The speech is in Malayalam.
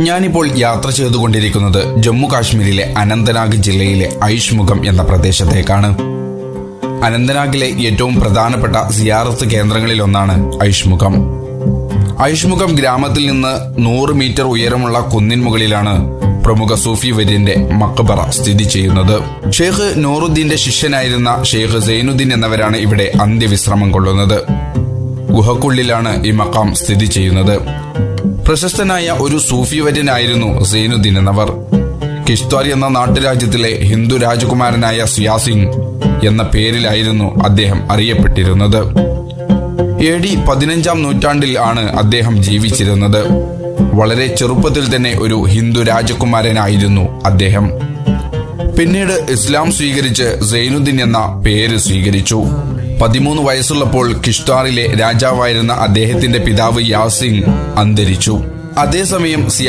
ഞാനിപ്പോൾ യാത്ര ചെയ്തുകൊണ്ടിരിക്കുന്നത് ജമ്മു കാശ്മീരിലെ അനന്തനാഗ് ജില്ലയിലെ ഐഷ്മുഖം എന്ന പ്രദേശത്തേക്കാണ്. അനന്തനാഗിലെ ഏറ്റവും പ്രധാനപ്പെട്ട സിയാറത്ത് കേന്ദ്രങ്ങളിലൊന്നാണ് ഐഷ്മുഖം. ഐഷ്മുഖം ഗ്രാമത്തിൽ നിന്ന് നൂറ് മീറ്റർ ഉയരമുള്ള കുന്നിൻ മുകളിലാണ് പ്രമുഖ സൂഫി വര്യന്റെ മക്ബറ സ്ഥിതി ചെയ്യുന്നത്. ഷെയ്ഖ് നൂറുദ്ദീന്റെ ശിഷ്യനായിരുന്ന ഷെയ്ഖ് സൈനുദ്ദീൻ എന്നവരാണ് ഇവിടെ അന്ത്യവിശ്രമം കൊള്ളുന്നത്. ഗുഹക്കുള്ളിലാണ് ഈ മക്കാം സ്ഥിതി ചെയ്യുന്നത്. പ്രശസ്തനായ ഒരു സൂഫി വര്യനായിരുന്നു സൈനുദ്ദീൻ എന്നവർ. കിഷ്ത്വാർ എന്ന നാട്ടുരാജ്യത്തിലെ ഹിന്ദു രാജകുമാരനായ സിയാസിംഗ് എന്ന പേരിലായിരുന്നു അദ്ദേഹം അറിയപ്പെട്ടിരുന്നത്. എ ഡി പതിനഞ്ചാം നൂറ്റാണ്ടിൽ ആണ് അദ്ദേഹം ജീവിച്ചിരുന്നത്. വളരെ ചെറുപ്പത്തിൽ തന്നെ ഒരു ഹിന്ദു രാജകുമാരനായിരുന്നു അദ്ദേഹം. പിന്നീട് ഇസ്ലാം സ്വീകരിച്ച് സൈനുദ്ദീൻ എന്ന പേര് സ്വീകരിച്ചു. പതിമൂന്ന് വയസ്സുള്ളപ്പോൾ കിഷ്താറിലെ രാജാവായിരുന്ന അദ്ദേഹത്തിന്റെ പിതാവ് യാസിംഗ് അന്തരിച്ചു. അതേസമയം